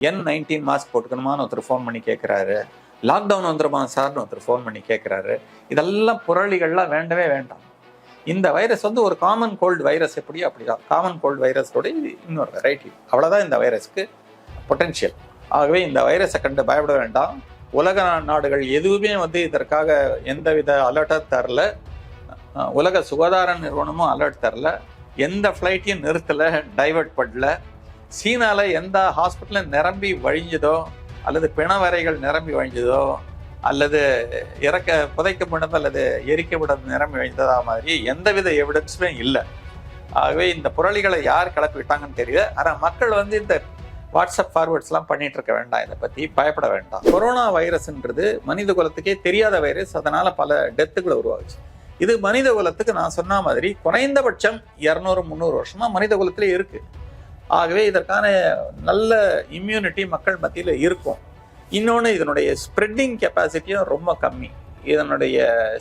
என் nineteen mask போட்டுக்கணுமான்னு ஒருத்தர் phone பண்ணி கேட்குறாரு லாக்டவுன் வந்துருமா சார்னு ஒருத்தர் ஃபோன் பண்ணி கேட்குறாரு இதெல்லாம் புரளிகள்லாம் வேண்டவே வேண்டாம். இந்த வைரஸ் வந்து ஒரு காமன் கோல்டு வைரஸ் எப்படியோ அப்படிதான். காமன் கோல்டு வைரஸோட இது இன்னொரு வெரைட்டி அவ்வளோதான் இந்த வைரஸ்க்கு பொட்டென்ஷியல் ஆகவே இந்த வைரஸை கண்டு பயப்பட வேண்டாம். உலக நாடுகள் எதுவுமே வந்து இதற்காக எந்தவித அலர்ட்டாக தரல. உலக சுகாதார நிறுவனமும் அலர்ட் தரல. எந்த ஃப்ளைட்டையும் நிறுத்தலை டைவர்ட் பண்ணல சீனால எந்த ஹாஸ்பிட்டலும் நிரம்பி வழிஞ்சதோ அல்லது பிணவரைகள் நிரம்பி வழிஞ்சதோ அல்லது இறக்க புதைக்கப்பட்டது அல்லது எரிக்க எரிக்கப்பட்டது நிரம்பி வழிந்ததா மாதிரி எந்தவித எவிடன்ஸுமே இல்லை. ஆகவே இந்த புரளிகளை யார் கிளப்பி விட்டாங்கன்னு தெரியல. ஆனால் மக்கள் வந்து இந்த வாட்ஸ்அப் ஃபார்வர்ட்ஸ்லாம் பண்ணிட்டு இருக்க வேண்டாம். இதை பற்றி பயப்பட வேண்டாம். கொரோனா வைரஸ்ன்றது மனித குலத்துக்கே தெரியாத வைரஸ். அதனால் பல டெத்துகளை உருவாகுச்சு. இது மனித குலத்துக்கு நான் சொன்ன மாதிரி குறைந்தபட்சம் இரநூறு முந்நூறு வருஷமாக மனித குலத்திலே இருக்குது ஆகவே இதற்கான நல்ல இம்யூனிட்டி மக்கள் மத்தியில் இருக்கும். இன்னொன்று இதனுடைய ஸ்ப்ரெட்டிங் கெப்பாசிட்டியும் ரொம்ப கம்மி. இதனுடைய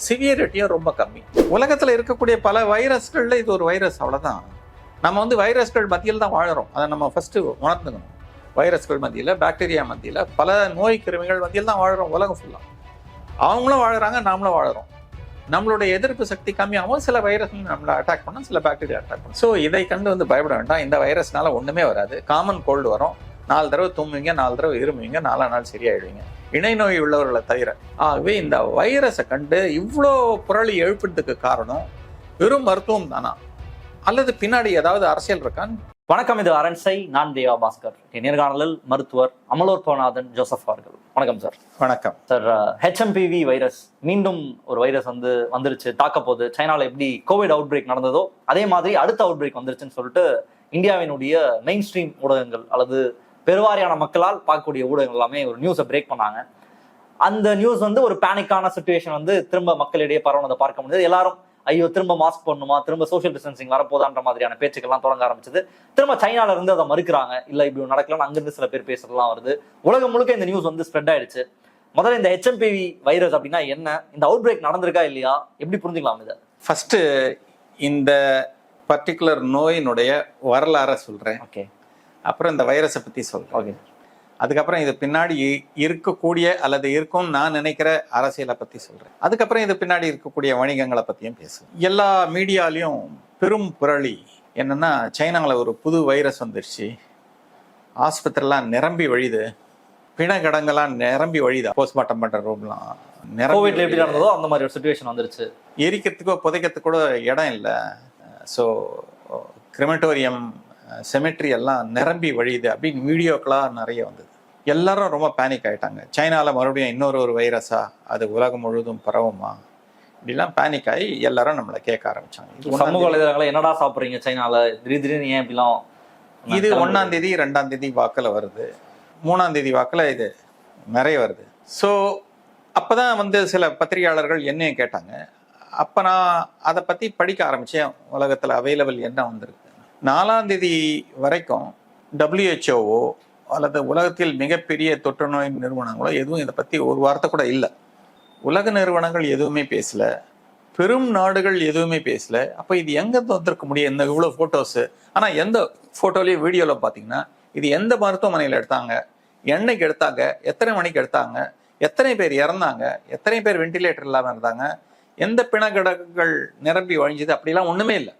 சிவியரிட்டியும் ரொம்ப கம்மி. உலகத்தில் இருக்கக்கூடிய பல வைரஸ்களில் இது ஒரு வைரஸ் அவ்வளோதான் நம்ம வந்து வைரஸ்கள் மத்தியில் தான் வாழறோம். அதை நம்ம ஃபஸ்ட்டு உணர்ந்துக்கணும். வைரஸ்கள் மத்தியில் பாக்டீரியா மத்தியில் பல நோய் கிருமிகள் மத்தியில் தான் வாழறோம் உலகம் ஃபுல்லாக அவங்களும் வாழறாங்க நாமளும் வாழறோம். நம்மளுடைய எதிர்ப்பு சக்தி கம்மியாகவும் சில வைரஸ் நம்மளை அட்டாக் பண்ணும் சில பாக்டீரியா அட்டாக் பண்ணும். ஸோ இதை கண்டு வந்து பயப்பட வேண்டாம். இந்த வைரஸ்னால ஒன்றுமே வராது. காமன் கோல்டு வரும். நாலு தடவை தும்புவீங்க நாலு தடவை இருமுவீங்க நாலா நாள் சரியாயிடுவீங்க. இணை நோய் உள்ளவர்களை தவிர. ஆகவே இந்த வைரஸை கண்டு இவ்வளோ புரளி எழுப்புறதுக்கு காரணம் வெறும் மருத்துவம் தானா? அல்லது பின்னாடி ஏதாவது அரசியல் இருக்கான் வணக்கம் இது அரண்சை. நான் தேவா பாஸ்கர். நேர்காணலில் மருத்துவர் அமலோர் தோநாதன் ஜோசப் அவர்கள். வணக்கம் சார் வணக்கம். சார் ஹெச்எம்பிவி வைரஸ் மீண்டும் ஒரு வைரஸ் வந்து வந்துருச்சு தாக்க போகுது. சைனால எப்படி கோவிட் அவுட் பிரேக் நடந்ததோ அதே மாதிரி அடுத்த அவுட் பிரேக் வந்துருச்சுன்னு சொல்லிட்டு இந்தியாவினுடைய மெயின் ஸ்ட்ரீம் ஊடகங்கள் அல்லது பெருவாரியான மக்களால் பார்க்கக்கூடிய ஊடகங்கள் எல்லாமே ஒரு நியூஸை பிரேக் பண்ணாங்க. அந்த நியூஸ் வந்து ஒரு பேனிக்கான சுச்சுவேஷன் வந்து திரும்ப மக்களிடையே பரவுனதை பார்க்க முடியுது எல்லாரும் ஐயோ திரும்ப மாஸ்க் பண்ணுமா திரும்ப சோஷியல் டிஸ்டன்சிங் வரப்போதான்ற மாதிரியான பேச்சுக்கள்லாம் தொடங்க ஆரம்பிச்சது. திரும்ப சைனால இருந்து அதை மறுக்கிறாங்க. இல்ல இப்படி நடக்கலன்னு அங்கிருந்து சில பேர் பேசுறதுலாம் வருது. உலகம் முழுக்க இந்த நியூஸ் வந்து ஸ்ப்ரெட் ஆயிடுச்சு. முதல்ல இந்த ஹெச்எம்பிவி வைரஸ் அப்படின்னா என்ன? இந்த அவுட் பிரேக் நடந்திருக்கா இல்லையா? எப்படி புரிஞ்சுக்கலாம் இதை? ஃபஸ்ட்டு இந்த பர்டிகுலர் நோயினுடைய வரலாறை சொல்கிறேன் ஓகே அப்புறம் இந்த வைரஸை பற்றி சொல்கிறேன் ஓகே அதுக்கப்புறம் இது பின்னாடி இருக்கக்கூடிய அல்லது இருக்கும் நான் நினைக்கிற அரசியலை பற்றி சொல்கிறேன் அதுக்கப்புறம் இது பின்னாடி இருக்கக்கூடிய வணிகங்களை பற்றியும் பேசுவேன் எல்லா மீடியாலையும் பெரும் புரளி என்னன்னா சைனாவில் ஒரு புது வைரஸ் வந்துருச்சு. ஆஸ்பத்திரிலாம் நிரம்பி வழியுது. பிணகடங்கெல்லாம் நிரம்பி வழியுது. போஸ்ட்மார்ட்டம் பண்ணுற ரூம்லாம் கோவிட்ல எப்படி நடந்ததோ அந்த மாதிரி ஒரு சுச்சுவேஷன் வந்துருச்சு. எரிக்கிறதுக்கோ புதைக்கிறதுக்கு கூட இடம் இல்லை. ஸோ கிரிமட்டோரியம் செமெட்ரி எல்லாம் நிரம்பி வழியுது அப்படின்னு வீடியோக்களாக நிறைய வந்தது. எல்லாரும் ரொம்ப பேனிக் ஆயிட்டாங்க. சைனாவில் மறுபடியும் இன்னொரு ஒரு வைரஸா அது உலகம் முழுவதும் பரவுமா? இப்படிலாம் பேனிக் ஆகி எல்லாரும் நம்மளை கேட்க ஆரம்பிச்சாங்க. சமூக வலைதளங்களை என்னடா சாப்பிடுறீங்க சைனால? திடீர் திடீர்னு ஏன் இப்படிலாம் இது ஒன்றாம் தேதி ரெண்டாம் தேதி வாக்கில் வருது. மூணாம் தேதி வாக்கில் இது நிறைய வருது. ஸோ அப்போ தான் வந்து சில பத்திரிகையாளர்கள் என்னையும் கேட்டாங்க. அப்போ நான் அதை பற்றி படிக்க ஆரம்பித்தேன் உலகத்தில் அவைலபிள் என்ன வந்திருக்கு? நாலாம் தேதி வரைக்கும் டபிள்யூஹெச்ஓவோ அல்லது உலகத்தில் மிகப்பெரிய தொற்று நோய் நிறுவனங்களோ எதுவும் இதை பற்றி ஒரு வார்த்தை கூட இல்லை. உலக நிறுவனங்கள் எதுவுமே பேசல. பெரும் நாடுகள் எதுவுமே பேசல. அப்போ இது எங்கே வந்திருக்க முடியும்? இந்த இவ்வளோ ஃபோட்டோஸு ஆனால் எந்த ஃபோட்டோலையும் வீடியோவில் பார்த்தீங்கன்னா இது எந்த மருத்துவமனையில் எடுத்தாங்க? என்னைக்கு எடுத்தாங்க? எத்தனை மணிக்கு எடுத்தாங்க? எத்தனை பேர் இறந்தாங்க? எத்தனை பேர் வெண்டிலேட்டர் இல்லாமல் இருந்தாங்க? எந்த பிணக்கிடங்கள் நிரம்பி வழிஞ்சது? அப்படிலாம் ஒன்றுமே இல்லை.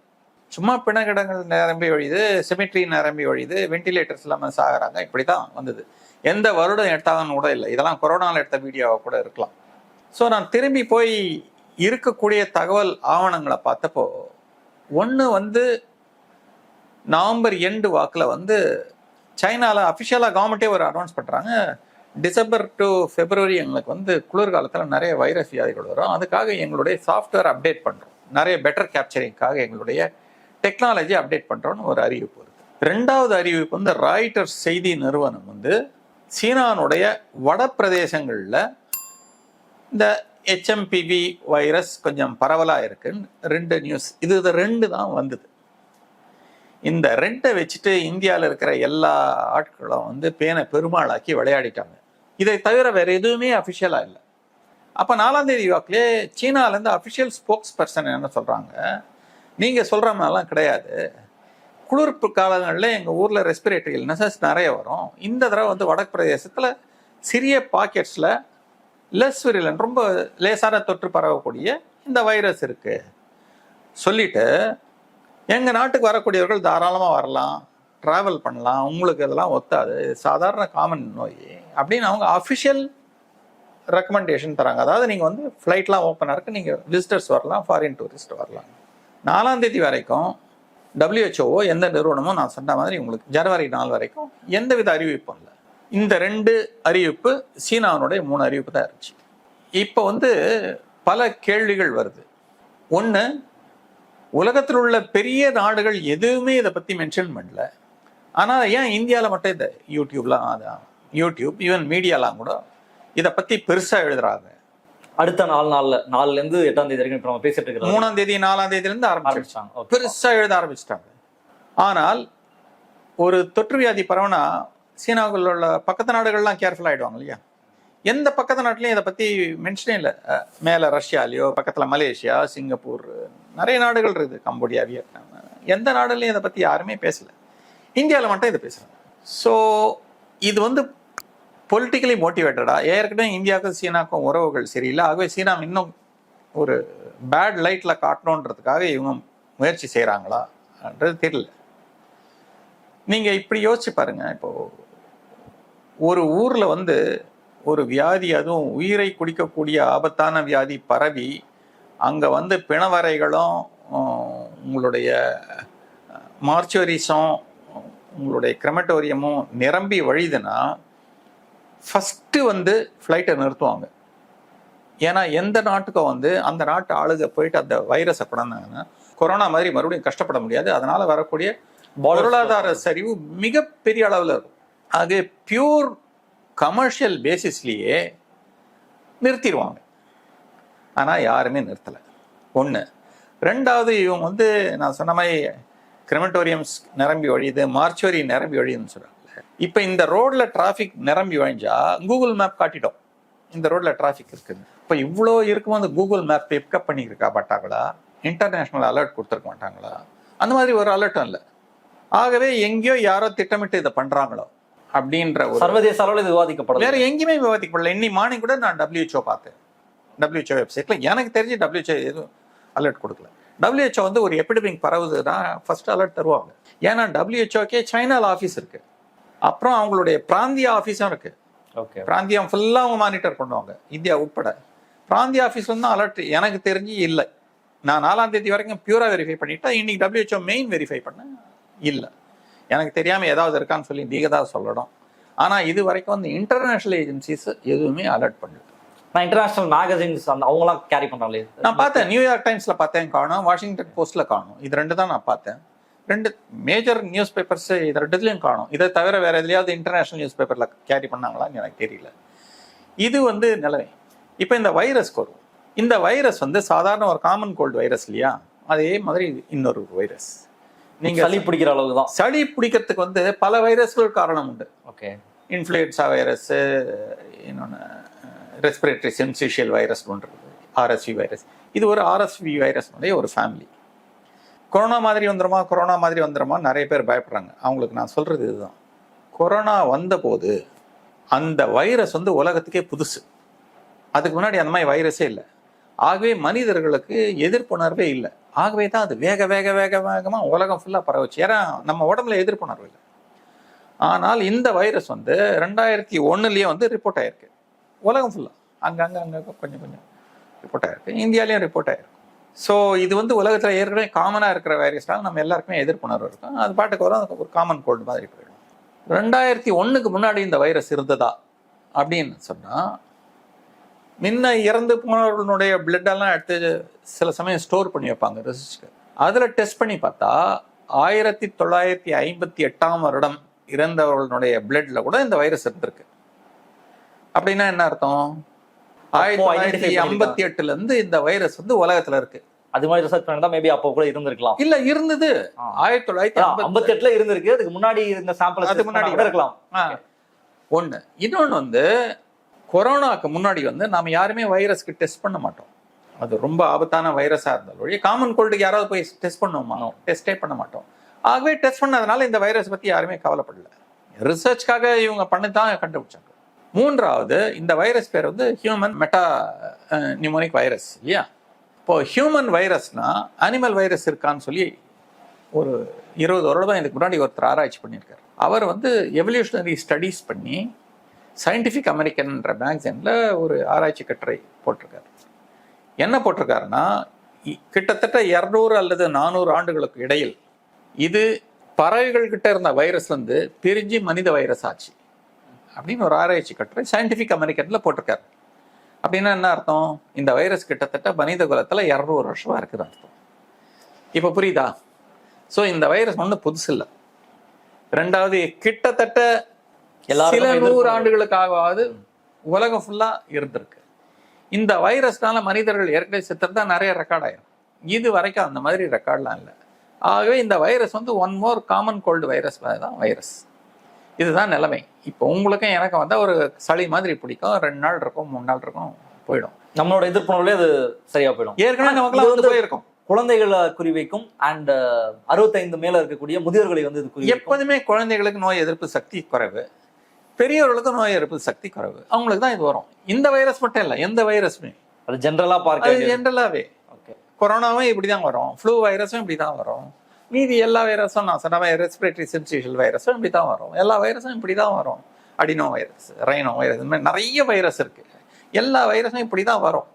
சும்மா பிணக்கிடங்கள் நிரம்பி ஒழியுது சிமெட்ரி நிரம்பி ஒழியுது வெண்டிலேட்டர்ஸ் இல்லாமல் சாகிறாங்க. இப்படி தான் வந்தது. எந்த வருடம் எடுத்தாலும் கூட இல்லை. இதெல்லாம் கொரோனாவில் எடுத்த வீடியோவாக கூட இருக்கலாம். ஸோ நான் திரும்பி போய் இருக்கக்கூடிய தகவல் ஆவணங்களை பார்த்தப்போ ஒன்று வந்து நவம்பர் எண்டு வாக்கில் வந்து சைனாவில் அஃபிஷியலாக கவர்மெண்ட்டே ஒரு அனௌன்ஸ் பண்ணுறாங்க டிசம்பர் டு ஃபெப்ரவரி எங்களுக்கு வந்து குளிர்காலத்தில் நிறைய வைரஸ் வியாதிகள் வரும். அதுக்காக எங்களுடைய சாஃப்ட்வேர் அப்டேட் பண்ணுறோம் நிறைய பெட்டர் கேப்சரிங்காக எங்களுடைய டெக்னாலஜி அப்டேட் பண்ணுறோன்னு ஒரு அறிவிப்பு வருது ரெண்டாவது அறிவிப்பு வந்து ராய்டர்ஸ் செய்தி நிறுவனம் வந்து சீனானுடைய வட பிரதேசங்களில் இந்த ஹெச்எம்பிவி வைரஸ் கொஞ்சம் பரவலாக இருக்குன்னு ரெண்டு நியூஸ் இது இது ரெண்டு தான் வந்தது. இந்த ரெண்டை வச்சுட்டு இந்தியாவில் இருக்கிற எல்லா ஆட்களும் வந்து பேனை பெருமாளாக்கி விளையாடிட்டாங்க. இதை தவிர வேறு எதுவுமே அஃபிஷியலாக இல்லை. அப்போ நாலாம் தேதி வாக்கிலே சீனாலேருந்து அஃபிஷியல் ஸ்போக்ஸ் பர்சன் என்ன சொல்கிறாங்க நீங்கள் சொல்கிற மாதிரிலாம் கிடையாது. குளிர்ப்பு காலங்களில் எங்கள் ஊரில் ரெஸ்பிரேட்டரி இல்னஸஸ் நிறைய வரும். இந்த தடவை வந்து வடக்கு பிரதேசத்தில் சிறிய பாக்கெட்ஸில் லெஸ் விரிலன் ரொம்ப லேசான தொற்று பரவக்கூடிய இந்த வைரஸ் இருக்குது சொல்லிட்டு எங்கள் நாட்டுக்கு வரக்கூடியவர்கள் தாராளமாக வரலாம் ட்ராவல் பண்ணலாம் உங்களுக்கு இதெல்லாம் ஒத்தாது சாதாரண காமன் நோய் அப்படின்னு அவங்க அஃபிஷியல் ரெக்கமெண்டேஷன் தராங்க. அதாவது நீங்கள் வந்து ஃப்ளைட்லாம் ஓப்பனாக இருக்கு நீங்கள் விசிட்டர்ஸ் வரலாம் ஃபாரின் டூரிஸ்ட் வரலாம். நாலாம் தேதி வரைக்கும் டபிள்யூஹெச்ஓ எந்த நிறுவனமும் நான் சொன்ன மாதிரி உங்களுக்கு ஜனவரி நாள் வரைக்கும் எந்தவித அறிவிப்பும் இல்லை. இந்த ரெண்டு அறிவிப்பு சீனாவினுடைய மூணு அறிவிப்பு தான் இருந்துச்சு. இப்போ வந்து பல கேள்விகள் வருது. ஒன்று உலகத்தில் உள்ள பெரிய நாடுகள் எதுவுமே இதை பற்றி மென்ஷன் பண்ணல. ஆனால் ஏன் இந்தியாவில் மட்டும் இந்த யூடியூப்லாம் அதான் யூடியூப் ஈவன் மீடியாலாம் கூட இதை பற்றி பெருசாக எழுதுறாங்க. அடுத்த நாலு நாள்ல நாலுல இருந்து எட்டாம் தேதி வரைக்கும் இப்ப நம்ம பேசிட்டு இருக்கிறோம் மூணாம் தேதி நாலாம் தேதியிலேருந்து ஆரம்பிச்சிருச்சு. ஆரம்பிச்சாங்க. ஓகே பெருசா எழுத ஆரம்பிச்சிட்டாங்க. ஆனால் ஒரு தொற்று வியாதி பரவனா சீனாவில் உள்ள பக்கத்து நாடுகள்லாம் கேர்ஃபுல் ஆயிடுவாங்க இல்லையா? எந்த பக்கத்து நாட்டிலையும் இதை பத்தி மென்ஷனே இல்லை. மேல ரஷ்யாலேயோ பக்கத்துல மலேசியா சிங்கப்பூர் நிறைய நாடுகள் இருக்குது. Cambodia Vietnam. எந்த நாடுலையும் இதை பத்தி யாருமே பேசல. இந்தியாவில் மட்டும் இதை பேசுறாங்க. ஸோ இது வந்து பொலிட்டிக்கலி மோட்டிவேட்டடா ஏற்கனவே இந்தியாவுக்கும் சீனாக்கும் உறவுகள் சரியில்லை. ஆகவே சீனா இன்னும் ஒரு பேட் லைட்டில் காட்டணுன்றதுக்காக இவங்க முயற்சி செய்கிறாங்களான்றது தெரியல. நீங்கள் இப்படி யோசிச்சு பாருங்க. இப்போ ஒரு ஊரில் வந்து ஒரு வியாதி அதுவும் உயிரை குடிக்கக்கூடிய ஆபத்தான வியாதி பரவி அங்கே வந்து பிணவரைகளும் உங்களுடைய மார்ச்சுவரிஸும் உங்களுடைய கிரமட்டோரியமும் நிரம்பி வழிதுன்னா ஃபஸ்ட்டு வந்து ஃப்ளைட்டை நிறுத்துவாங்க. ஏன்னா எந்த நாட்டுக்கும் வந்து அந்த நாட்டு ஆளுக போயிட்டு அந்த வைரஸை கொண்டாந்தாங்கன்னா கொரோனா மாதிரி மறுபடியும் கஷ்டப்பட முடியாது. அதனால வரக்கூடிய பொருளாதார சரிவு மிகப்பெரிய அளவில் இருக்கும். அது பியூர் கமர்ஷியல் பேசிஸ்லேயே நிறுத்திடுவாங்க ஆனால் யாருமே நிறுத்தலை. ஒன்று ரெண்டாவது இவங்க வந்து நான் சொன்ன மாதிரி கிரிமட்டோரியம்ஸ் நிரம்பி வழியுது மார்ச்சுவரி நிரம்பி வழியுதுன்னு சொல்கிறாங்க இப்போ இந்த ரோட்ல டிராஃபிக் நிரம்பி வழிஞ்சா கூகுள் மேப் காட்டிட்டோம். இந்த ரோட்ல டிராஃபிக் இருக்குது. இப்போ இவ்வளோ இருக்கும்போது கூகுள் மேப் பிக்கப் பண்ணியிருக்கா மாட்டாங்களா இன்டர்நேஷ்னல் அலர்ட் கொடுத்துருக்க மாட்டாங்களா? அந்த மாதிரி ஒரு அலர்ட்டும் இல்லை. ஆகவே எங்கேயோ யாரோ திட்டமிட்டு இதை பண்றாங்களோ அப்படின்ற ஒரு சர்வதேச அளவில் இது விவாதிக்கப்படல வேற எங்கேயுமே விவாதிக்கப்படல இன்னி மார்னிங் கூட நான் டபிள்யூஹெச்ஓ பார்த்தேன். டபிள்யூஹெச்ஓ வெப்சைட்ல எனக்கு தெரிஞ்சு டபிள்யூஹெச்ஓ எதுவும் அலர்ட் கொடுக்கல. டபிள்யூஹெச்ஓ வந்து ஒரு எபிடமிக் பரவுதுன்னா ஃபர்ஸ்ட் அலர்ட் தருவாங்க. ஏன்னா டபிள்யூஹெச்ஓக்கே சைனால ஆஃபீஸ் இருக்கு. அப்புறம் அவங்களுடைய பிராந்திய ஆஃபீஸும் இருக்கு. ஓகே பிராந்தியம் ஃபுல்லாக அவங்க மானிட்டர் பண்ணுவாங்க. இந்தியா உட்பட. பிராந்திய ஆஃபீஸ்ல தான் அலர்ட் எனக்கு தெரிஞ்சு இல்லை. நான் நாலாம் தேதி வரைக்கும் பியூரா வெரிஃபை பண்ணிட்டேன் இன்னைக்கு டபிள்யூஹெச்ஓ மெயின் வெரிஃபை பண்ண இல்லை. எனக்கு தெரியாம ஏதாவது இருக்கான்னு சொல்லி நீங்க தான் சொல்லணும். ஆனா இது வரைக்கும் வந்து இன்டர்நேஷனல் ஏஜென்சிஸ் எதுவுமே அலர்ட் பண்ணல. நான் இன்டர்நேஷனல் மேகசின்ஸ் அந்த அவங்கலாம் கேரி பண்றாங்களே. நான் பார்த்தேன். நியூயார்க் டைம்ஸ்ல பார்த்தேன் காணும். வாஷிங்டன் போஸ்ட்ல காணும். இது ரெண்டு தான் நான் பார்த்தேன். ரெண்டு மேஜர் நியூஸ் பேப்பர்ஸ் இது ரெண்டுத்துலயும் காணும். இதை தவிர வேற எதுலயாவது இன்டர்நேஷனல் நியூஸ் பேப்பர்ல கேரி பண்ணாங்களான்னு எனக்கு தெரியல. இது வந்து நிலைமை. இப்போ இந்த வைரஸ்க்கு வரும் இந்த வைரஸ் வந்து சாதாரண ஒரு காமன் கோல்டு வைரஸ் இல்லையா? அதே மாதிரி இன்னொரு வைரஸ் நீங்க சளி பிடிக்கிற அளவுக்கு தான் சளி பிடிக்கிறதுக்கு வந்து பல வைரஸ்கள் காரணம் உண்டு. ஓகே இன்ஃப்ளூயன்ஸா வைரஸ் இன்னொன்று ரெஸ்பிரேட்டரி சென்சிஷியல் வைரஸ் ஒன்று ஆர்எஸ்வி வைரஸ் இது ஒரு ஆர்எஸ்வி வைரஸ்னுடைய ஒரு ஃபேமிலி கொரோனா மாதிரி வந்துருமா கொரோனா மாதிரி வந்துருமா நிறைய பேர் பயப்படுறாங்க. அவங்களுக்கு நான் சொல்கிறது இதுதான். கொரோனா வந்தபோது அந்த வைரஸ் வந்து உலகத்துக்கே புதுசு. அதுக்கு முன்னாடி அந்த மாதிரி வைரஸே இல்லை. ஆகவே மனிதர்களுக்கு எதிர்ப்புணர்வே இல்லை. ஆகவே தான் அது வேக வேக வேக வேகமாக உலகம் ஃபுல்லாக பரவுச்சு. ஏன்னா நம்ம உடம்புல எதிர்ப்புணர்வு இல்லை. ஆனால் இந்த வைரஸ் வந்து ரெண்டாயிரத்தி ஒன்றுலேயே வந்து ரிப்போர்ட் ஆயிருக்கு. உலகம் ஃபுல்லாக அங்கங்கே அங்கே கொஞ்சம் கொஞ்சம் ரிப்போர்ட் ஆயிருக்கு. இந்தியாலேயும் ரிப்போர்ட் ஆயிருக்கு. ஸோ இது வந்து உலகத்தில் ஏற்கனவே காமனாக இருக்கிற வைரஸ்னால நம்ம எல்லாருக்குமே எதிர்ப்புணர்வு இருக்கும். அது பாட்டுக்கு வரும் அது ஒரு காமன் கோல்டு மாதிரி போயிடும். ரெண்டாயிரத்தி ஒன்றுக்கு முன்னாடி இந்த வைரஸ் இருந்ததா அப்படின்னு சொன்னால் முன்ன இறந்து போனவர்களுடைய பிளட்டெல்லாம் எடுத்து சில சமயம் ஸ்டோர் பண்ணி வைப்பாங்க ரிசர்ச்க்கு அதில் டெஸ்ட் பண்ணி பார்த்தா ஆயிரத்தி தொள்ளாயிரத்தி ஐம்பத்தி எட்டாம் வருடம் இறந்தவர்களுடைய பிளட்டில் கூட இந்த வைரஸ் இருந்திருக்கு. அப்படின்னா என்ன அர்த்தம்? ஆயிரத்தி தொள்ளாயிரத்தி. ஐம்பத்தி எட்டுல இருந்து இந்த வைரஸ் வந்து உலகத்துல இருக்கு. அது மாதிரி ரிசர்ச் பண்ணிருந்தா மேபி அப்போ கூட இருந்திருக்கலாம். இல்ல இருந்தது. ஆயிரத்தி தொள்ளாயிரத்தி ஐம்பத்தி எட்டுல இருந்திருக்கு. அதுக்கு முன்னாடி இருந்த சாம்பிள் அதுக்கு முன்னாடி கூட இருக்கலாம். ஒண்ணு. இன்னொன்னு வந்து கொரோனாக்கு முன்னாடி வந்து நாம யாருமே வைரஸ்க்கு டெஸ்ட் பண்ண மாட்டோம். அது ரொம்ப ஆபத்தான வைரஸா இருந்தாலும் காமன் கோல்டுக்கு யாராவது போய் டெஸ்ட் பண்ணுவோமா? டெஸ்டே பண்ண மாட்டோம். ஆகவே டெஸ்ட் பண்ணதுனால இந்த வைரஸ் பத்தி யாருமே கவலைப்படல. ரிசர்ச்காக இவங்க பண்ணி தான் கண்டுபிடிச்சாங்க. மூன்றாவது இந்த வைரஸ் பேர் வந்து ஹியூமன் மெட்டா நியூமோனிக் வைரஸ் இல்லையா? இப்போ ஹியூமன் வைரஸ்னா அனிமல் வைரஸ் இருக்கான்னு சொல்லி ஒரு இருபது வருடம் இதுக்கு முன்னாடி ஒருத்தர் ஆராய்ச்சி பண்ணியிருக்காரு. அவர் வந்து எவல்யூஷனரி ஸ்டடீஸ் பண்ணி சயின்டிஃபிக் அமெரிக்கன்ன்ற மேக்சினில் ஒரு ஆராய்ச்சி கட்டுரை போட்டிருக்காரு. என்ன போட்டிருக்காருன்னா இ- கிட்டத்தட்ட இரநூறு அல்லது நானூறு ஆண்டுகளுக்கு இடையில் இது பறவைகள் கிட்ட இருந்த வைரஸ் வந்து பிரிஞ்சு மனித வைரஸ் ஆச்சு. அப்படின்னு ஒரு ஆராய்ச்சி கட்டுரை சயின்டிஃபிக் அமெரிக்கன்ல போட்டிருக்காரு. அப்படின்னா என்ன அர்த்தம்? இந்த வைரஸ் கிட்டத்தட்ட மனித குலத்துல இரநூறு வருஷமா இருக்குது அர்த்தம். இப்போ புரியுதா? ஸோ இந்த வைரஸ் ஒன்றும் புதுசு இல்லை. ரெண்டாவது கிட்டத்தட்ட சில நூறு ஆண்டுகளுக்காகவாவது உலகம் ஃபுல்லா இருந்திருக்கு. இந்த வைரஸ்னால மனிதர்கள் ஏற்கனவே செத்துறதா நிறைய ரெக்கார்ட் ஆயிரும் இது வரைக்கும் அந்த மாதிரி ரெக்கார்ட்லாம் இல்லை. ஆகவே இந்த வைரஸ் வந்து one more common cold virus தான் வைரஸ் இதுதான் நிலைமை. இப்போ உங்களுக்கும் எனக்கும் வந்தா ஒரு சளி மாதிரி பிடிக்கும். ரெண்டு நாள் இருக்கும் மூணு நாள் இருக்கும் போயிடும். நம்மளோட எதிர்ப்புணர்வுலேயே அது சரியா போயிடும். ஏற்கனவே நமக்குலாம் வந்து போயிருக்கும். குழந்தைகளை குறிவைக்கும் அண்ட் அறுபத்தைந்து மேல இருக்கக்கூடிய முதியோர்களை வந்து இது எப்போதுமே குழந்தைகளுக்கு நோய் எதிர்ப்பு சக்தி குறைவு. பெரியவர்களுக்கு நோய் எதிர்ப்பு சக்தி குறைவு. அவங்களுக்கு தான் இது வரும். இந்த வைரஸ் மட்டும் இல்லை எந்த வைரஸுமே. அது ஜென்ரலா பார்க்க. ஜென்ரலாகவே ஓகே. கொரோனாவும் இப்படி தான் வரும். ஃப்ளூ வைரஸும் இப்படி தான் வரும். மீதி எல்லா வைரஸும் நான் சொன்ன ரெஸ்பிரேட்டரி சின்சிஷியல் வைரஸும் இப்படி தான் வரும். எல்லா வைரஸும் இப்படி தான் வரும். அடினோ வைரஸ் ரைனோ வைரஸ் இந்த மாதிரி நிறைய வைரஸ் இருக்குது எல்லா வைரஸும் இப்படி தான் வரும்.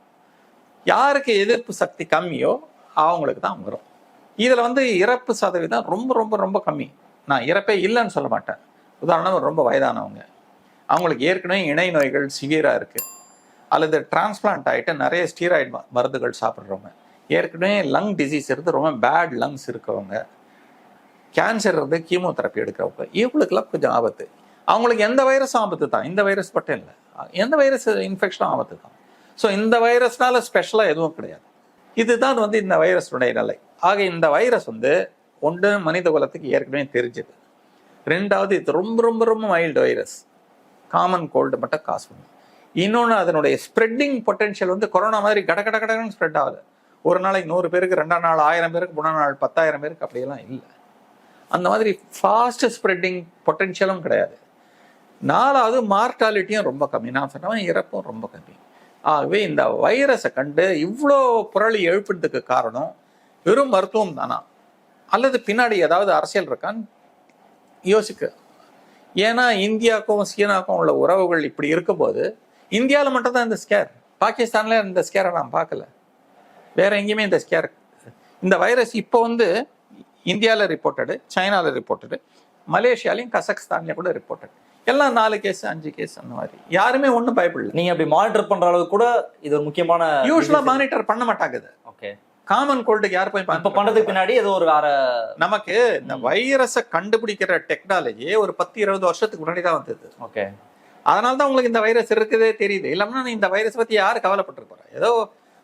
யாருக்கு எதிர்ப்பு சக்தி கம்மியோ அவங்களுக்கு தான் வரும். இதில் வந்து இறப்பு சதவீதம் ரொம்ப ரொம்ப ரொம்ப கம்மி. நான் இறப்பே இல்லைன்னு சொல்ல மாட்டேன். உதாரணம் ரொம்ப வயதானவங்க. அவங்களுக்கு ஏற்கனவே இணை நோய்கள் சிவியராக இருக்குது அல்லது டிரான்ஸ்பிளான்ட் ஆகிட்டு நிறைய ஸ்டீராய்டு மருந்துகள் சாப்பிட்றவங்க. ஏற்கனவே லங் டிசீஸ் இருந்து ரொம்ப பேட் லங்ஸ் இருக்கவங்க கேன்சர் இருந்து கீமோதெரப்பி எடுக்கிறவங்க இவங்களுக்குலாம் கொஞ்சம் ஆபத்து. அவங்களுக்கு எந்த வைரஸும் ஆபத்து தான். இந்த வைரஸ் மட்டும் இல்லை. எந்த வைரஸ் இன்ஃபெக்ஷனும் ஆபத்து தான். ஸோ இந்த வைரஸ்னால ஸ்பெஷலாக எதுவும் கிடையாது. இதுதான் வந்து இந்த வைரஸுடைய நிலை. ஆக இந்த வைரஸ் வந்து ஒன்று மனித குலத்துக்கு ஏற்கனவே தெரிஞ்சது. ரெண்டாவது இது ரொம்ப ரொம்ப ரொம்ப மைல்டு வைரஸ் காமன் கோல்டு மட்டும் காசு. பண்ணும் இன்னொன்று அதனுடைய ஸ்ப்ரெட்டிங் பொட்டென்ஷியல் வந்து கொரோனா மாதிரி கட கட கடன்னு ஸ்ப்ரெட் ஆகுது ஒரு நாளைக்கு நூறு பேருக்கு ரெண்டாம் நாள் ஆயிரம் பேருக்கு மூணாம் நாள் பத்தாயிரம் பேருக்கு அப்படியெல்லாம் இல்லை. அந்த மாதிரி ஃபாஸ்ட் ஸ்ப்ரெட்டிங் பொட்டென்ஷியலும் கிடையாது. நாலாவது மார்டாலிட்டியும் ரொம்ப கம்மி. நான் சொன்ன இறப்பும் ரொம்ப கம்மி. ஆகவே இந்த வைரஸை கண்டு இவ்வளோ புரளி எழுப்புறதுக்கு காரணம் வெறும் மருத்துவம் தானா? அல்லது பின்னாடி ஏதாவது அரசியல் இருக்கான்னு யோசிக்க. ஏன்னா இந்தியாவுக்கும் சீனாவுக்கும் உள்ள உறவுகள் இப்படி இருக்கும்போது இந்தியாவில் மட்டும்தான் இந்த ஸ்கேர் பாகிஸ்தான்ல இந்த ஸ்கேரை நான் பார்க்கல. வேற எங்கேயுமே இந்த ஸ்கேர் இந்த வைரஸ் இப்போ வந்து இந்தியாவில் ரிப்போர்ட்டடு சைனாவில் ரிப்போர்ட்டடு மலேசியாலையும் கசக்ஸ்தான்லையும் கூட ரிப்போர்ட்டட் எல்லாம் நாலு கேஸ் அஞ்சு கேஸ் அந்த மாதிரி. யாருமே ஒன்றும் பயப்படல. நீங்க அப்படி மானிட்டர் பண்ற அளவுக்கு கூட இது ஒரு முக்கியமான யூஸ்வலாக மானிட்டர் பண்ண மாட்டாங்க இது. ஓகே காமன் கோல்டுக்கு யார் போய் இப்ப பண்றதுக்கு பின்னாடி ஏதோ ஒரு வேற நமக்கு இந்த வைரஸை கண்டுபிடிக்கிற டெக்னாலஜி ஒரு பத்து இருபது வருஷத்துக்கு முன்னாடி தான் வந்தது. ஓகே அதனால தான் உங்களுக்கு இந்த வைரஸ் இருக்குதே தெரியுது. இல்லாமனா இந்த வைரஸ் பத்தி யார் கவலைப்பட்டு போறா ஏதோ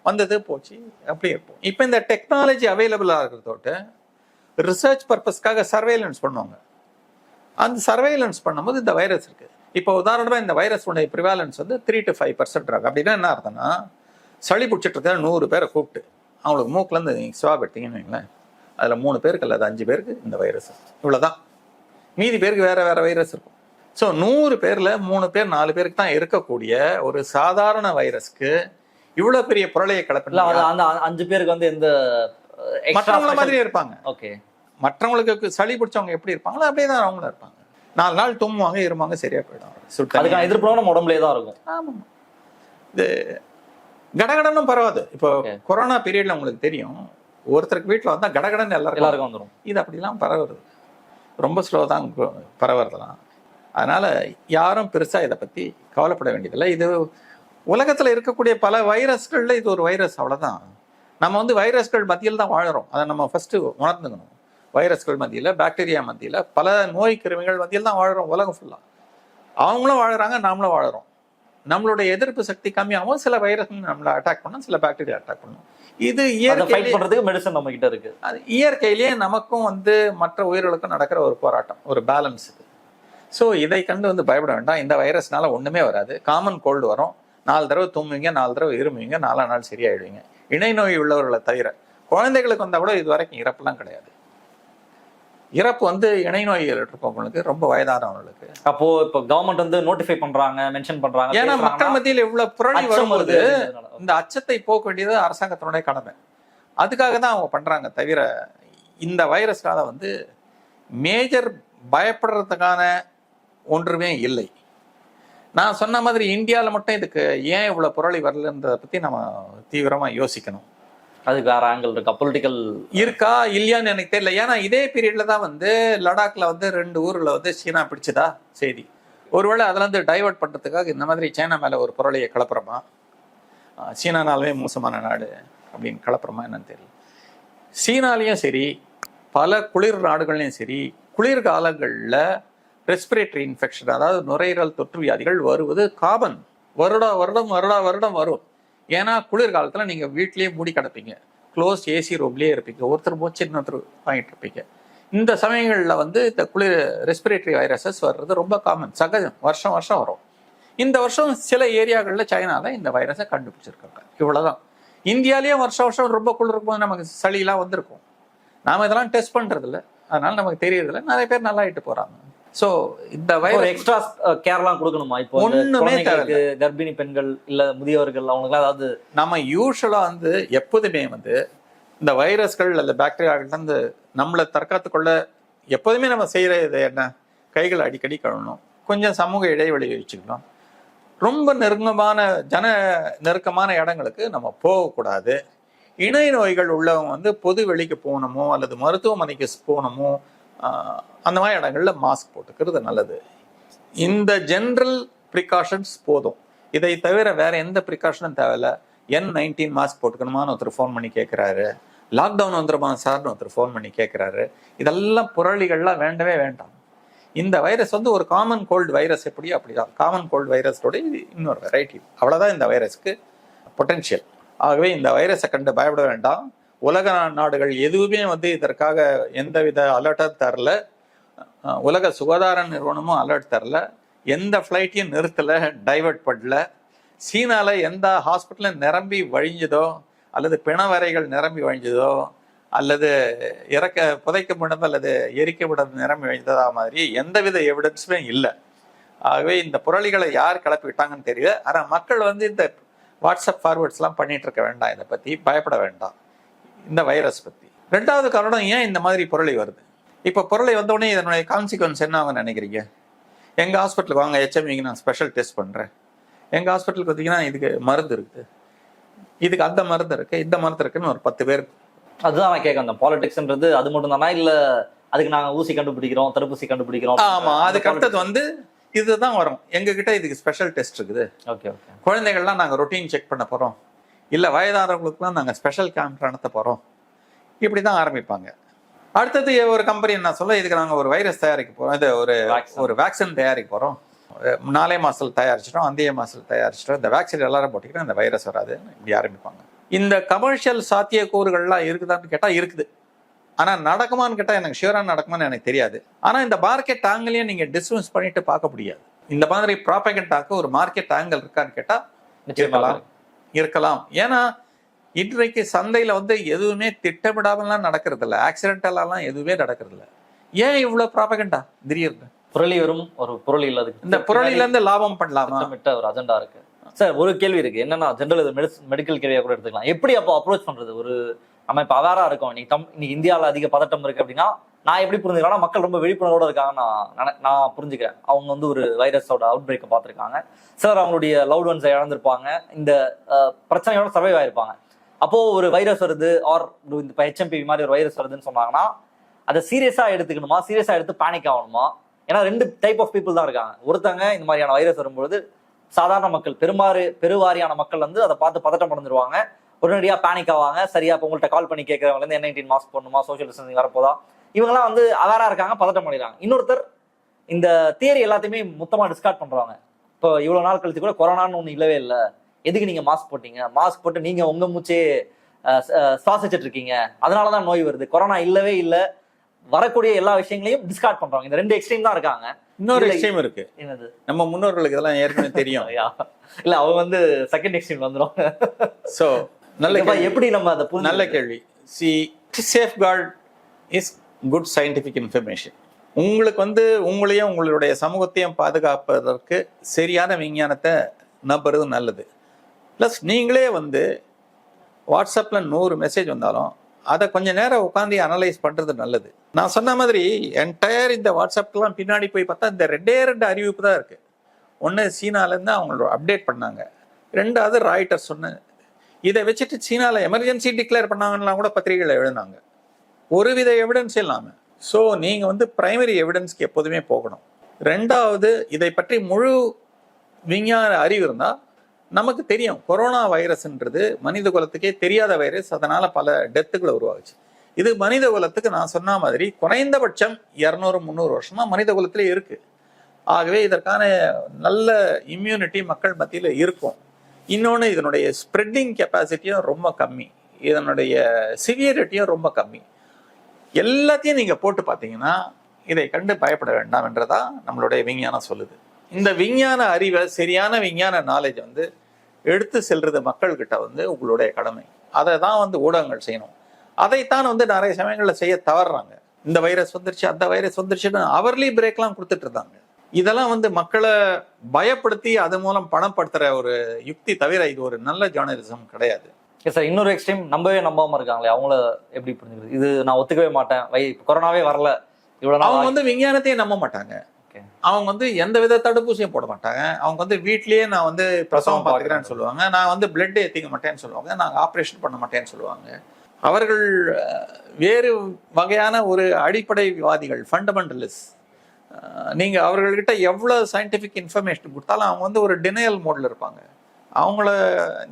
வந்தது போச்சு அப்படி இருப்போம். இப்போ இந்த டெக்னாலஜி அவைலபிளாக இருக்கிறதோட்டு ரிசர்ச் பர்பஸ்க்காக சர்வேலன்ஸ் பண்ணுவாங்க. அந்த சர்வேலன்ஸ் பண்ணும்போது இந்த வைரஸ் இருக்குது இப்போ உதாரணமாக இந்த வைரஸ் உடைய ப்ரிவாலன்ஸ் வந்து த்ரீ டு ஃபைவ் பர்சன்ட் இருக்கு. அப்படின்னா என்ன அர்த்தம்னா சளி பிடிச்சிட்டு இருக்க நூறு பேரை கூப்பிட்டு அவங்களுக்கு மூக்குல நீங்கள் நீங்க சுவாப் எடுத்தீங்கன்னு வைங்களேன் அதில் மூணு பேருக்கு அல்லது அஞ்சு பேருக்கு இந்த வைரஸ் இவ்வளோதான் மீதி பேருக்கு வேறு வேறு வைரஸ் இருக்கும். ஸோ நூறு பேரில் மூணு பேர் நாலு பேருக்கு தான் இருக்கக்கூடிய ஒரு சாதாரண வைரஸ்க்கு இவ்வளவு பெரிய புரளையை அது அந்த அஞ்சு பேருக்கு வந்து எந்த மற்றவங்கள மாதிரி இருப்பாங்க. ஓகே மற்றவங்களுக்கு சளி பிடிச்சவங்க எப்படி இருப்பாங்களோ அப்படியே தான் அவங்களும் இருப்பாங்க. நாலு நாள் தும்முவாங்க இருமாங்க சரியா போயிடும். சுட்டு அதுக்கான எதிர்ப்பு நம்ம உடம்புலயே தான் இருக்கும். ஆமாம் இது கடகடனும் பரவாது. இப்போ. கொரோனா பீரியட்ல உங்களுக்கு தெரியும். ஒருத்தருக்கு வீட்டில் வந்தா கடகடன் எல்லாருக்கும் எல்லாருக்கும் வந்துரும். இது அப்படிலாம் பரவுறது ரொம்ப ஸ்லோ தான் பரவுறதெல்லாம். அதனால யாரும் பெருசா இதை பத்தி கவலைப்பட வேண்டியதில்லை. இது உலகத்துல இருக்கக்கூடிய பல வைரஸ்கள்ல இது ஒரு வைரஸ் அவ்வளவுதான். நம்ம வந்து வைரஸ்கள் மத்தியில் தான் வாழறோம். அதை நம்ம ஃபர்ஸ்ட் உணர்ந்துக்கணும். வைரஸ்கள் மத்தியில பாக்டீரியா மத்தியில பல நோய் கிருமிகள் மத்தியில் தான் வாழறோம் உலகம் ஃபுல்லா அவங்களும் வாழறாங்க நாமளும் வாழறோம். நம்மளுடைய எதிர்ப்பு சக்தி கம்மியாகவும் சில வைரஸ் நம்மளை அட்டாக் பண்ணும் சில பாக்டீரியா அட்டாக் பண்ணும். இது இயற்கை மெடிசன் நம்ம கிட்ட இருக்கு. அது இயற்கையிலேயே நமக்கும் வந்து மற்ற உயிர்களுக்கும் நடக்கிற ஒரு போராட்டம் ஒரு பேலன்ஸ் இது. ஸோ இதை கண்டு வந்து பயப்பட வேண்டாம். இந்த வைரஸ்னால ஒண்ணுமே வராது. காமன் கோல்டு வரும். நாலு தடவை தும்புவீங்க நாலு தடவை இருமுவீங்க நாலா நாள் சரியாயிடுவீங்க. இணை நோய் உள்ளவர்களை தவிர குழந்தைகளுக்கு வந்தா கூட இது வரைக்கும் இறப்புலாம் கிடையாது. இறப்பு வந்து இணை நோய்கள் இருப்பவங்களுக்கு ரொம்ப வயதானவங்களுக்கு. அப்போ இப்போ கவர்மெண்ட் வந்து நோட்டிஃபை பண்றாங்க மென்ஷன் பண்றாங்க ஏன்னா மக்கள் மத்தியில் இவ்வளவு புரளி வரும்போது. இந்த அச்சத்தை போக்க வேண்டியது அரசாங்கத்தினுடைய கடமை. அதுக்காக தான் அவங்க பண்றாங்க தவிர இந்த வைரஸ்னால வந்து மேஜர் பயப்படுறதுக்கான ஒன்றுமே இல்லை. நான் சொன்ன மாதிரி இந்தியாவில் மட்டும் இதுக்கு ஏன் இவ்வளவு புரளி வரலன்றதை பத்தி நம்ம தீவிரமா யோசிக்கணும். அதுக்கு வேற ஆங்கிள் இருக்கா? பொலிட்டிக்கல் இருக்கா இல்லையான்னு எனக்கு தெரியல. ஏன்னா இதே பீரியட்ல தான் வந்து லடாக்ல வந்து ரெண்டு ஊர்ல வந்து சீனா பிடிச்சதா செய்தி. ஒருவேளை அதுல இருந்து டைவர்ட் பண்றதுக்காக இந்த மாதிரி சைனா மேல ஒரு புரளையை கிளப்புறோமா ஆஹ் சீனானாலுமே மோசமான நாடு அப்படின்னு கிளப்புறோமா என்னன்னு தெரியல. சீனாலையும் சரி பல குளிர் நாடுகள்லையும் சரி குளிர் காலங்களில் ரெஸ்பிரேட்டரி இன்ஃபெக்ஷன் அதாவது நுரையீரல் தொற்று வியாதிகள் வருவது காமன் வருடா வருடம் வருடா வருடம் வரும். ஏன்னா குளிர் காலத்தில் நீங்கள் வீட்லேயே மூடி கிடப்பீங்க. க்ளோஸ் ஏசி ரூம்லேயே இருப்பீங்க. ஒருத்தர் மூச்சு இன்னொருத்தர் வாங்கிட்டு இருப்பீங்க. இந்த சமயங்களில் வந்து இந்த குளிர் ரெஸ்பிரேட்டரி வைரஸஸ் வர்றது ரொம்ப காமன் சகஜம். வருஷம் வருஷம் வரும். இந்த வருஷம் சில ஏரியாக்களில் சைனாவில் இந்த வைரஸை கண்டுபிடிச்சிருக்காங்க. இவ்வளோதான் இந்தியாலேயும் வருஷம் வருஷம் ரொம்ப குளிர் இருக்கும்போது நமக்கு சளியெலாம் வந்திருக்கும். நாம் இதெல்லாம் டெஸ்ட் பண்ணுறதில்ல அதனால் அதனால நமக்கு தெரியறதில்ல. நிறைய பேர் நல்லா ஆகிட்டு போகிறாங்க ஸோ இந்த வைரஸ் எக்ஸ்ட்ரா கேர்லாம் கொடுக்கணுமா? இப்போ குழந்தைகளுக்கு கர்ப்பிணி பெண்கள் இல்ல முதியவர்கள் அவங்களுக்கு அதாவது நம்ம யூஸ்வலா வந்து எப்போதுமே வந்து இந்த வைரஸ்கள் அல்லது பாக்டீரியாக்கள் வந்து நம்மளை தற்காத்து கொள்ள எப்போதுமே நம்ம செய்யற இது என்ன? கைகளை அடிக்கடி கழுவணும். கொஞ்சம் சமூக இடைவெளி வச்சுக்கணும். ரொம்ப நெருக்கமான ஜன நெருக்கமான இடங்களுக்கு நம்ம போகக்கூடாது. இணை நோய்கள் உள்ளவங்க வந்து பொது வெளிக்கு போகணுமோ அல்லது மருத்துவமனைக்கு போகணுமோ அந்த மாதிரி இடங்கள்ல மாஸ்க் போட்டுக்கிறது நல்லது. இந்த ஜென்ரல் ப்ரிகாஷன்ஸ் போதும். இதை தவிர வேற எந்த ப்ரிகாஷனும் தேவையில்ல. என் நைன்டீன் மாஸ்க் போட்டுக்கணுமான்னு ஒருத்தர் ஃபோன் பண்ணி கேட்குறாரு லாக்டவுன் வந்துருமா சார்னு ஒருத்தர் ஃபோன் பண்ணி கேட்குறாரு இதெல்லாம் புரளிகள்லாம் வேண்டவே வேண்டாம். இந்த வைரஸ் வந்து ஒரு காமன் கோல்டு வைரஸ் எப்படியோ அப்படிதான். காமன் கோல்டு வைரஸோட இன்னொரு வெரைட்டி அவ்வளோதான் இந்த வைரஸ்க்கு பொட்டென்ஷியல் ஆகவே இந்த வைரஸை கண்டு பயப்பட வேண்டாம். உலக நாடுகள் எதுவுமே வந்து இதற்காக எந்தவித அலர்ட்டும் தரல. உலக சுகாதார நிறுவனமும் அலர்ட் தரல. எந்த ஃப்ளைட்டையும் நிறுத்தலை டைவர்ட் பண்ணல சீனாவில் எந்த ஹாஸ்பிட்டலும் நிரம்பி வழிஞ்சதோ அல்லது பிணவரைகள் நிரம்பி வழிஞ்சதோ அல்லது இறக்க புதைக்கப்பட்டது அல்லது எரிக்க முடியாது நிரம்பி வழிந்ததா மாதிரி எந்தவித எவிடன்ஸுமே இல்லை. ஆகவே இந்த புரளிகளை யார் கிளப்பிவிட்டாங்கன்னு தெரியல. ஆனால் மக்கள் வந்து இந்த வாட்ஸ்அப் ஃபார்வர்ட்ஸ்லாம் பண்ணிட்டு இருக்க வேண்டாம். இதை பற்றி பயப்பட வேண்டாம். இந்த வைரஸ் பற்றி ரெண்டாவது காரணம் ஏன் இந்த மாதிரி புரளி வருது? இப்போ புரளி வந்த உடனே இதனுடைய கான்சிக்வன்ஸ் என்ன ஆகும் நினைக்கிறீங்க எங்கள் ஹாஸ்பிட்டலுக்கு வாங்க ஹெச்எம்விக்கு நான் ஸ்பெஷல் டெஸ்ட் பண்ணுறேன் எங்கள் ஹாஸ்பிட்டலுக்கு பார்த்தீங்கன்னா இதுக்கு மருந்து இருக்குது இதுக்கு அந்த மருந்து இருக்குது இந்த மருந்து இருக்குன்னு ஒரு பத்து பேர் அதுதான் நான் கேட்க வந்தேன் பாலிடிக்ஸ்ன்றது அது மட்டும் தானா இல்ல அதுக்கு நாங்க ஊசி கண்டுபிடிக்கிறோம் தடுப்பூசி கண்டுபிடிக்கிறோம்? ஆமா அதுக்கு அடுத்தது வந்து இதுதான் வரும். எங்ககிட்ட இதுக்கு ஸ்பெஷல் டெஸ்ட் இருக்குது. ஓகே ஓகே குழந்தைகள்லாம் நாங்கள் ரொட்டீன் செக் பண்ண போகிறோம் இல்லை வயதானவங்களுக்குலாம் நாங்கள் ஸ்பெஷல் கேம்ப் நடத்த போகிறோம் இப்படி தான் ஆரம்பிப்பாங்க. அடுத்தது ஒரு கம்பெனி என்ன சொல்ல இதுக்கு நாங்கள் ஒரு வைரஸ் தயாரிக்க போகிறோம் இது ஒரு. ஒரு வேக்சின் தயாரிக்க போகிறோம் நாலே மாதத்தில் தயாரிச்சிட்டோம் அந்தே மாதத்தில் தயாரிச்சிட்டோம். இந்த வேக்சின் எல்லாரும் போட்டிங்கன்னா இந்த வைரஸ் வராது இப்படி ஆரம்பிப்பாங்க. இந்த கமர்ஷியல் சாத்தியக்கூறுகள்லாம் இருக்குதான்னு கேட்டால் இருக்குது. ஆனால் நடக்குமான்னு கேட்டால் எனக்கு ஷியூராக நடக்குமான்னு எனக்கு தெரியாது. ஆனால் இந்த மார்க்கெட் ஆங்கிலையும் நீங்கள் டிஸ்மிஸ் பண்ணிட்டு பார்க்க முடியாது. இந்த மாதிரி ப்ராப்பகண்டாக்கு ஒரு மார்க்கெட் ஆங்கிள் இருக்கான்னு கேட்டால் இருக்கலாம். இருக்கலாம். ஏன்னா இன்றைக்கு சந்தையில வந்து எதுவுமே திட்டமிடாமலாம் நடக்கிறது இல்ல ஆக்சிடென்டலாம் எதுவுமே நடக்கிறது இல்ல ஏன் இவ்வளவு ப்ராபகண்டா திடீர்னு. புரளி வரும் ஒரு புரளி இல்ல அதுக்கு இந்த புரளில இருந்து லாபம் பண்ணலாமா? ஒரு அஜெண்டா இருக்கு. சார் ஒரு கேள்வி இருக்கு. என்னன்னா ஜென்ரல் இது மெடிக்கல் கேள்வியா கூட எடுத்துக்கலாம். எப்படி அப்போ அப்ரோச் பண்றது? ஒரு நம்ம இப்ப அவேரா இருக்கோம். இன்னைக்கு தம் இன்னைக்கு இந்தியாவில் அதிக பதட்டம் இருக்கு அப்படின்னா நான் எப்படி புரிஞ்சுக்கிறேன்னா மக்கள் ரொம்ப விழிப்புணர்வோட இருக்காங்க நான் நினை- நான் புரிஞ்சுக்கிறேன். அவங்க வந்து ஒரு வைரஸோட அவுட் பிரேக்கை பார்த்துருக்காங்க. சிலர் அவங்களுடைய லவ்ட் ஒன்ஸை இழந்திருப்பாங்க. இந்த பிரச்சனையோட சர்வைவ் ஆயிருப்பாங்க. அப்போ ஒரு வைரஸ் வருது ஆர் இந்த ஹெச்எம்பி மாதிரி ஒரு வைரஸ் வருதுன்னு சொன்னாங்கன்னா அதை சீரியஸா எடுத்துக்கணுமா? சீரியஸா எடுத்து பேனிக் ஆகணுமா? ஏன்னா ரெண்டு டைப் ஆஃப் பீப்புள் தான் இருக்காங்க. ஒருத்தங்க இந்த மாதிரியான வைரஸ் வரும்பொழுது சாதாரண மக்கள் பெருமாறு பெருவாரியான மக்கள் வந்து அதை பார்த்து பதட்டம் அடைஞ்சிருவாங்க. உடனடியாக பேனிக் ஆவாங்க. சரியா இப்போ உங்கள்கிட்ட கால் பண்ணி கேட்கறவங்க வந்து என் நைன்டீன் மாஸ்க் போடணுமா? சோஷியல் டிஸ்டன்சிங் வரப்போதா? இவங்கெல்லாம் வந்து அவேரா இருக்காங்க பதட்டம் பண்ணிடுறாங்க. இன்னொருத்தர் இந்த தியரி எல்லாத்தையுமே மொத்தமா டிஸ்கார்ட் பண்றாங்க. இப்போ இவ்வளவு நாள் கழிச்சு கூட கொரோனான்னு ஒண்ணு இல்லவே இல்லை. எதுக்கு நீங்க மாஸ்க் போட்டீங்க? மாஸ்க் போட்டு நீங்க உங்க மூச்சே சுவாசிச்சுட்டு இருக்கீங்க. அதனாலதான் நோய் வருது. கொரோனா இல்லவே இல்லை. வரக்கூடிய எல்லா விஷயங்களையும் டிஸ்கார்ட் பண்றாங்க. இந்த ரெண்டு எக்ஸ்ட்ரீம் தான் இருக்காங்க. இன்னொரு. விஷயம் இருக்கு. என்னது? நம்ம முன்னோர்களுக்கு இதெல்லாம் ஏற்கனவே தெரியும். இல்ல அவங்க வந்து செகண்ட் எக்ஸ்ட்ரீம் வந்துரும். சோ நல்ல. எப்படி நம்ம அதை நல்ல கேள்வி. C safe card is good scientific information உங்களுக்கு வந்து உங்களையும் உங்களுடைய சமூகத்தையும் பாதுகாப்பதற்கு சரியான விஞ்ஞானத்தை நம்புறது நல்லது. ப்ளஸ் நீங்களே வந்து வாட்ஸ்அப்பில் நூறு மெசேஜ் வந்தாலும் அதை கொஞ்சம் நேரம் உட்காந்து அனலைஸ் பண்ணுறது நல்லது. நான் சொன்ன மாதிரி என்டையர் இந்த வாட்ஸ்அப்லாம் பின்னாடி போய் பார்த்தா இந்த ரெண்டே ரெண்டு அறிவிப்பு தான் இருக்குது ஒன்று சீனாலேருந்து அவங்களோட அப்டேட் பண்ணாங்க. ரெண்டாவது ராய்டர் சொன்ன இதை வச்சுட்டு சீனாவில் எமர்ஜென்சி டிக்ளேர் பண்ணாங்கன்னா கூட பத்திரிகையில் எழுதினாங்க. ஒருவித எவிடன்ஸ் இல்லாமல் ஸோ நீங்கள் வந்து பிரைமரி எவிடன்ஸ்க்கு எப்போதுமே போகணும். ரெண்டாவது இதை பற்றி முழு விஞ்ஞான அறிவு இருந்தால் நமக்கு தெரியும். கொரோனா வைரஸ்ன்றது மனித குலத்துக்கே தெரியாத வைரஸ். அதனால் பல டெத்துக்களை உருவாகுச்சு. இது மனித குலத்துக்கு நான் சொன்ன மாதிரி குறைந்தபட்சம் இரநூறு முந்நூறு வருஷமா மனித குலத்திலே இருக்குது ஆகவே இதற்கான நல்ல இம்யூனிட்டி மக்கள் மத்தியில் இருக்கும். இன்னொன்று இதனுடைய ஸ்ப்ரெட்டிங் கெப்பாசிட்டியும் ரொம்ப கம்மி. இதனுடைய சிவியரிட்டியும் ரொம்ப கம்மி. எல்லாத்தையும் நீங்கள் போட்டு பார்த்தீங்கன்னா இதை கண்டு பயப்பட வேண்டாம் என்றதா நம்மளுடைய விஞ்ஞானம் சொல்லுது. இந்த விஞ்ஞான அறிவை சரியான விஞ்ஞான நாலேஜ் வந்து எடுத்து செல்றது மக்கள்கிட்ட வந்து உங்களுடைய கடமை. அதை தான் வந்து ஊடகங்கள் செய்யணும். அதைத்தான் வந்து நிறைய சமயங்களில் செய்ய தவறுறாங்க. இந்த வைரஸ் வந்துருச்சு அந்த வைரஸ் வந்துருச்சுன்னு அவர்லி பிரேக்லாம் கொடுத்துட்டு இருந்தாங்க. இதெல்லாம் வந்து மக்களை பயப்படுத்தி அது மூலம் பணம் ஒரு யுக்தி தவிர இது ஒரு நல்ல ஜேர்னலிசம் கிடையாது. சார் இன்னொரு எக்ஸ்ட்ரீம் நம்பவே நம்பாம இருக்காங்களே அவங்கள எப்படி புரிஞ்சுக்கிறது? இது நான் ஒத்துக்கவே மாட்டேன். வை கொரோனாவே வரல. இவ்வளவு அவங்க வந்து விஞ்ஞானத்தையே நம்ப மாட்டாங்க. அவங்க வந்து எந்த வித தடுப்பூசியும் போட மாட்டாங்க. அவங்க வந்து வீட்லயே நான் வந்து பிரசவம் பார்த்துக்கிறேன்னு சொல்லுவாங்க. நான் வந்து பிளட் ஏற்றிக்க மாட்டேன்னு சொல்லுவாங்க. நாங்கள் ஆப்ரேஷன் பண்ண மாட்டேன்னு சொல்லுவாங்க. அவர்கள் வேறு வகையான ஒரு அடிப்படைவாதிகள் ஃபண்டமெண்டலிஸ்ட் நீங்க அவர்கள்கிட்ட எவ்வளவு சயின்டிஃபிக் இன்ஃபர்மேஷன் கொடுத்தாலும் அவங்க வந்து ஒரு டினையல் மோட்ல இருப்பாங்க. அவங்கள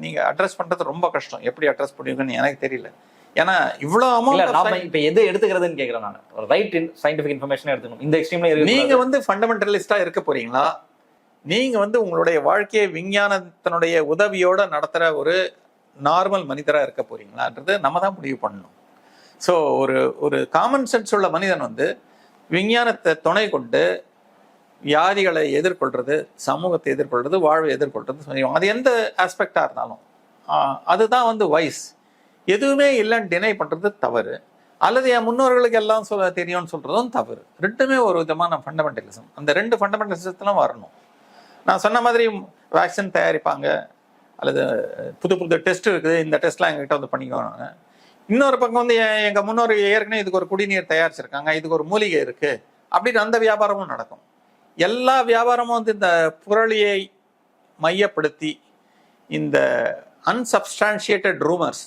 நீங்க அட்ரஸ் பண்றது ரொம்ப கஷ்டம். எப்படி அட்ரஸ் பண்ணுவீங்கன்னு எனக்கு தெரியல. ஏன்னா இவ்வளவு இல்ல அமௌண்ட் நாம இப்ப எது எடுத்துக்கிறதுன்னு கேக்குறேன் நான். ரைட் சயின்டிபிக் இன்ஃபர்மேஷன் எடுத்துக்கணும். இந்த எக்ஸ்ட்ரீம்ல இருக்கு நீங்க வந்து ஃபண்டமெண்டலிஸ்டா இருக்க போறீங்களா? நீங்க வந்து உங்களுடைய வாழ்க்கையை விஞ்ஞானத்தினுடைய உதவியோட நடத்துற ஒரு நார்மல் மனிதரா இருக்க போறீங்களான்றது நம்ம தான் முடிவு பண்ணணும். ஸோ ஒரு ஒரு காமன் சென்ஸ் உள்ள மனிதன் வந்து விஞ்ஞானத்தை துணை கொண்டு வியாதிகளை எதிர்கொள்றது சமூகத்தை எதிர்கொள்றது வாழ்வை எதிர்கொள்றது அது எந்த ஆஸ்பெக்டாக இருந்தாலும். அதுதான் வந்து வயஸ் எதுவுமே இல்லைன்னு டினை பண்ணுறது தவறு. அல்லது என் முன்னோர்களுக்கு எல்லாம் சொல்ல தெரியும்னு சொல்கிறதும் தவறு. ரெண்டுமே ஒரு விதமான ஃபண்டமெண்டலிசம் அந்த ரெண்டு ஃபண்டமெண்டலிசத்துலாம் வரணும். நான் சொன்ன மாதிரி வேக்சின் தயாரிப்பாங்க. அல்லது புது புது டெஸ்ட் இருக்குது. இந்த டெஸ்ட்லாம் எங்ககிட்ட வந்து பண்ணிக்கோங்க இன்னொரு பக்கம் வந்து எ- எங்கள் முன்னோர் ஏற்கனவே இதுக்கு ஒரு குடிநீர் தயாரிச்சிருக்காங்க. இதுக்கு ஒரு மூலிகை இருக்குது அப்படின்னு அந்த வியாபாரமும் நடக்கும். எல்லா வியாபாரமும் வந்து இந்த புரளியை மையப்படுத்தி இந்த அன்சப்ஸ்டான்ஷியேட்டட் ரூமர்ஸ்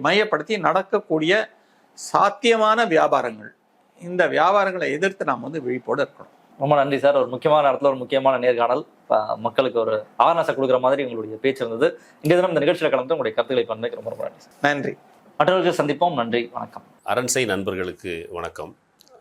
மையப்படுத்தி நடக்கக்கூடிய சாத்தியமான வியாபாரங்கள். இந்த வியாபாரங்களை எதிர்த்து நாம் வந்து விழிப்போடு இருக்கணும். ரொம்ப நன்றி சார். ஒரு முக்கியமான இடத்துல ஒரு முக்கியமான நேர்காணல். மக்களுக்கு ஒரு அவேர்னஸை கொடுக்குற மாதிரி உங்களுடைய பேச்சு இருந்தது. இன்றைய தினம் இந்த நிகழ்ச்சியில் கலந்து உங்களுடைய கருத்துக்களை பண்ணதுக்கு ரொம்ப ரொம்ப நன்றி நன்றி. மற்றவர்கள் சந்திப்போம். நன்றி. வணக்கம். அரண்சை நண்பர்களுக்கு வணக்கம்.